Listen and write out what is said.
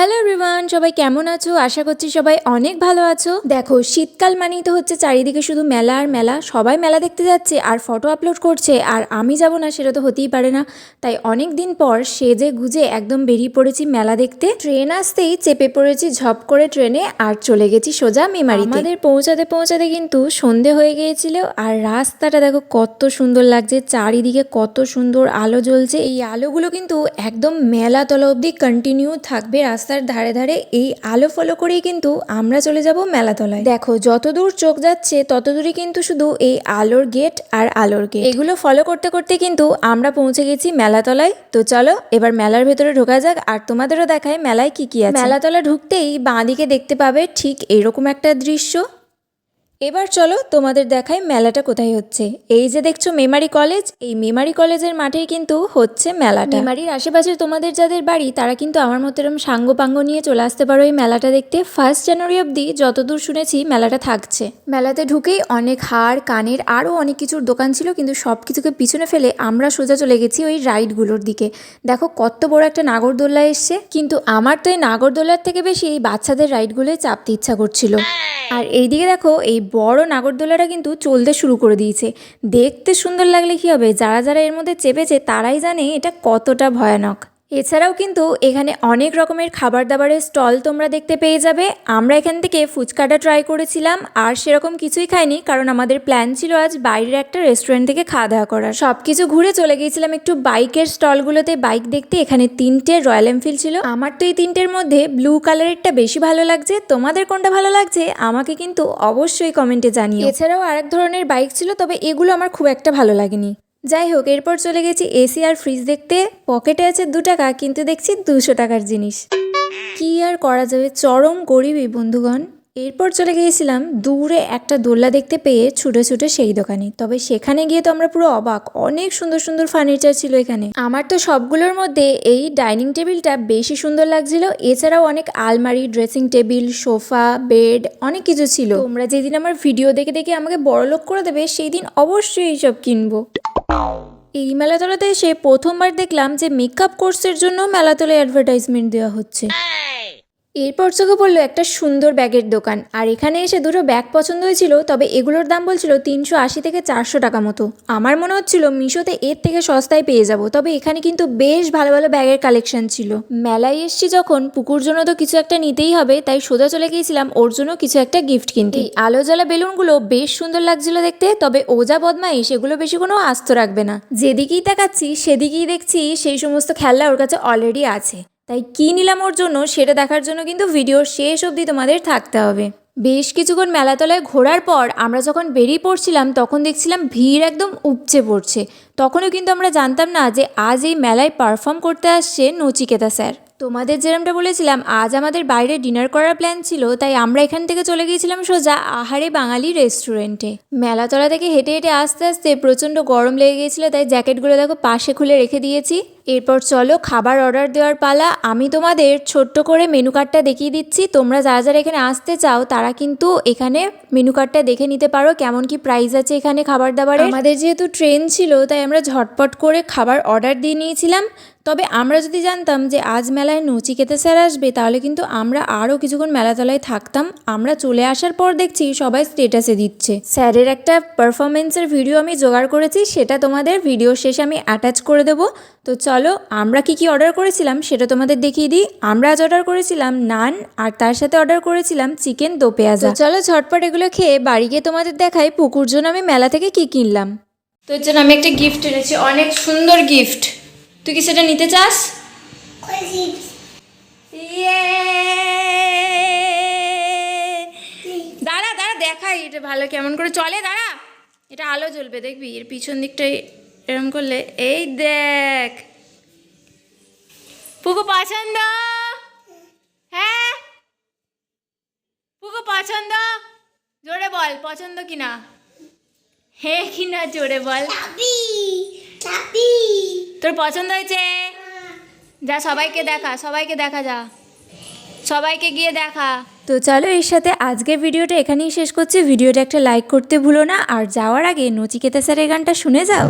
Hello everyone, সবাই কেমন আছো? আশা করছি সবাই অনেক ভালো আছো। দেখো, শীতকাল মানেই তো হচ্ছে চারিদিকে শুধু মেলা আর মেলা। সবাই মেলা দেখতে যাচ্ছে আর ফটো আপলোড করছে আর আমি যাব না সেটা তো হতেই পারে না। তাই অনেক দিন পর সেজে গুজে একদম বেরিয়ে পড়েছি মেলা দেখতে। ট্রেন আসতেই চেপে পড়েছি ঝপ করে ট্রেনে আর চলে গেছি সোজা মেমারি আমাদের পৌঁছাতে পৌঁছাতে কিন্তু সন্ধে হয়ে গিয়েছিল আর রাস্তাটা দেখো কত সুন্দর লাগছে, চারিদিকে কত সুন্দর আলো জ্বলছে। এই আলোগুলো কিন্তু একদম মেলা তলা অবধি কন্টিনিউ থাকবে রাস্তার ধারে ধারে এই আলো ফলো করেই কিন্তু আমরা চলে যাব মেলাতলায়। দেখো, যতদূর চোখ যাচ্ছে, ততদূরই কিন্তু শুধু এই আলোর গেট আর আলোর গেট এগুলো ফলো করতে করতে কিন্তু আমরা পৌঁছে গেছি মেলাতলায়। তো চলো, এবার মেলার ভেতরে ঢোকা যাক আর তোমাদেরও দেখায় মেলায় কি কি আছে। মেলাতলা ঢুকতেই বাঁদিকে দেখতে পাবে ঠিক এরকম একটা দৃশ্য। এবার চলো তোমাদের দেখায় মেলাটা কোথায় হচ্ছে। এই যে দেখছ মেমারি কলেজ, এই মেমারি কলেজের মাঠেই কিন্তু হচ্ছে মেলাটা। মেমারির আশেপাশে তোমাদের যাদের বাড়ি, তারা কিন্তু আমার মতো এরকম সাঙ্গ পাঙ্গ নিয়ে চলে আসতে পারো এই মেলাটা দেখতে। ফার্স্ট জানুয়ারি অবধি যতদূর শুনেছি মেলাটা থাকছে। মেলাতে ঢুকেই অনেক হার, কানের আরও অনেক কিছুর দোকান ছিল, কিন্তু সব কিছুকে পিছনে ফেলে আমরা সোজা চলে গেছি ওই রাইডগুলোর দিকে। দেখো কত বড় একটা নাগরদোল্লা এসছে, কিন্তু আমার তো এই নাগরদোল্লার থেকে বেশি এই বাচ্চাদের রাইডগুলোয় চাপতে ইচ্ছা করছিল। আর এইদিকে দেখো এই বড় নাগরদোলাটা কিন্তু চলতে শুরু করে দিয়েছে। দেখতে সুন্দর লাগলে কী হবে? যারা যারা এর মধ্যে চেপেছে তারাই জানে এটা কতটা ভয়ানক। এছাড়াও কিন্তু এখানে অনেক রকমের খাবার দাবারের স্টল তোমরা দেখতে পেয়ে যাবে। আমরা এখান থেকে ফুচকাটা ট্রাই করেছিলাম, আর সেরকম কিছুই খাইনি, কারণ আমাদের প্ল্যান ছিল আজ বাইরের একটা রেস্টুরেন্ট থেকে খাওয়া দাওয়া করার। সব কিছু ঘুরে চলে গিয়েছিলাম একটু বাইকের স্টলগুলোতে। বাইক দেখতে এখানে তিনটে রয়্যাল এনফিল্ড ছিল। আমার তো এই তিনটের মধ্যে ব্লু কালারেরটা বেশি ভালো লাগছে। তোমাদের কোনটা ভালো লাগছে আমাকে কিন্তু অবশ্যই কমেন্টে জানিও। এছাড়াও আরেক ধরনের বাইক ছিল, তবে এগুলো আমার খুব একটা ভালো লাগেনি। যাই হোক এরপর চলে গেছি এসি আর ফ্রিজ দেখতে। পকেটে আছে দু টাকা, কিন্তু দেখছি দুশো টাকার জিনিস। কি আর করা যাবে? চরম গরিবই বন্ধুগণ। এরপর চলে গিয়েছিলাম দূরে একটা দোল্লা দেখতে পেয়ে ছুটে ছুটে সেই দোকানে। তবে সেখানে গিয়ে তো আমরা পুরো অবাক। অনেক সুন্দর সুন্দর ফার্নিচার ছিল এখানে। আমার তো সবগুলোর মধ্যে এই ডাইনিং টেবিলটা বেশি সুন্দর লাগছিল। এছাড়াও অনেক আলমারি, ড্রেসিং টেবিল, সোফা, বেড, অনেক কিছু ছিল। তোমরা যেদিন আমার ভিডিও দেখে দেখে আমাকে বড়লোক করে দেবে সেই দিন অবশ্যই এইসব কিনবো। এই মেলাতলাতে এসে প্রথমবার দেখলাম যে মেকআপ কোর্সের জন্য মেলাতলায় অ্যাডভার্টাইজমেন্ট দেওয়া হচ্ছে। এরপর চোখে পড়ল একটা সুন্দর ব্যাগের দোকান, আর এখানে এসে দুটো ব্যাগ পছন্দ হয়েছিল, তবে এগুলোর দাম বলছিল তিনশো আশি থেকে চারশো টাকা মতো। আমার মনে হচ্ছিল মিশোতে এর থেকে সস্তায় পেয়ে যাব, তবে এখানে কিন্তু বেশ ভালো ভালো ব্যাগের কালেকশন ছিল। মেলায় এসছি যখন, পুকুর জন্য তো কিছু একটা নিতেই হবে, তাই সোজা চলে গিয়েছিলাম ওর জন্য কিছু একটা গিফট কিনতে। আলো জ্বালা বেলুনগুলো বেশ সুন্দর লাগছিল দেখতে, তবে ওজা বদমাই সেগুলো বেশি কোনো আস্ত রাখবে না। যেদিকেই তাকাচ্ছি, সেদিকেই দেখছি সেই সমস্ত খেলনা ওর কাছে অলরেডি আছে। তাই কী নিলাম ওর জন্য সেটা দেখার জন্য কিন্তু ভিডিওর শেষ অবধি তোমাদের থাকতে হবে। বেশ কিছুক্ষণ মেলাতলায় ঘোরার পর আমরা যখন বেরিয়ে পড়ছিলাম, তখন দেখছিলাম ভিড় একদম উপচে পড়ছে। তখনও কিন্তু আমরা জানতাম না যে আজ এই মেলায় পারফর্ম করতে আসছে নচিকেতা স্যার। তোমাদের যেরমটা বলেছিলাম, আজ আমাদের বাইরে ডিনার করার প্ল্যান ছিল, তাই আমরা এখান থেকে চলে গিয়েছিলাম সোজা আহারে বাঙালি রেস্টুরেন্টে মেলাতলা থেকে হেঁটে হেঁটে আস্তে আস্তে প্রচণ্ড গরম লেগে গিয়েছিল, তাই জ্যাকেটগুলো দেখো পাশে খুলে রেখে দিয়েছি। এরপর চলো খাবার অর্ডার দেওয়ার পালা। আমি তোমাদের ছোট্ট করে মেনু কার্ডটা দেখিয়ে দিচ্ছি। তোমরা যারা যারা এখানে আসতে চাও, তারা কিন্তু এখানে মেনু কার্ডটা দেখে নিতে পারো কেমন কি প্রাইস আছে এখানে খাবার দাবারে আমাদের যেহেতু ট্রেন ছিল, তাই আমরা ঝটপট করে খাবার অর্ডার দিয়ে নিয়েছিলাম। তবে আমরা যদি জানতাম যে আজ মেলায় নচিকেতা স্যার আসবে, তাহলে কিন্তু আমরা আরও কিছুক্ষণ মেলাতলায় থাকতাম। আমরা চলে আসার পর দেখছি সবাই স্টেটাসে দিচ্ছে। স্যারের একটা পারফরমেন্সের ভিডিও আমি জোগাড় করেছি, সেটা তোমাদের ভিডিও শেষে আমি অ্যাটাচ করে দেবো। তো চলো আমরা কি কি অর্ডার করেছিলাম সেটা তোমাদের দেখিয়ে দিই। আমরা আজ অর্ডার করেছিলাম নান, আর তার সাথে অর্ডার করেছিলাম চিকেন দো পেঁয়াজা। চলো ঝটপট এগুলো খেয়ে বাড়ি গিয়ে তোমাদের দেখাই পুকুর জন্য আমি মেলা থেকে কি কিনলাম। তো এর জন্য আমি একটা গিফট এনেছি, অনেক সুন্দর গিফট তুই কি সেটা নিতে চাস? দাঁড়া দাঁড়া, দেখাই এটা ভালো কেমন করে। চলে, দাঁড়া। এটা আলো জ্বলবে, দেখবি। এর পিছন দিকটা এরম করলে, এই দেখ। পুকু পছন্দ? হ্যাঁ? পুকু পছন্দ? জোরে বল পছন্দ কিনা? হে কিনা জোরে বল। তোর পছন্দ হয়েছে? যা সবাইকে দেখা সবাইকে দেখা যা। সবাইকে গিয়ে দেখা। তো চলো এর সাথে আজকের ভিডিওটা এখানেই শেষ করছি। ভিডিওটা একটা লাইক করতে ভুলো না। আর যাওয়ার আগে নচিকেতা স্যারের গানটা শুনে যাও।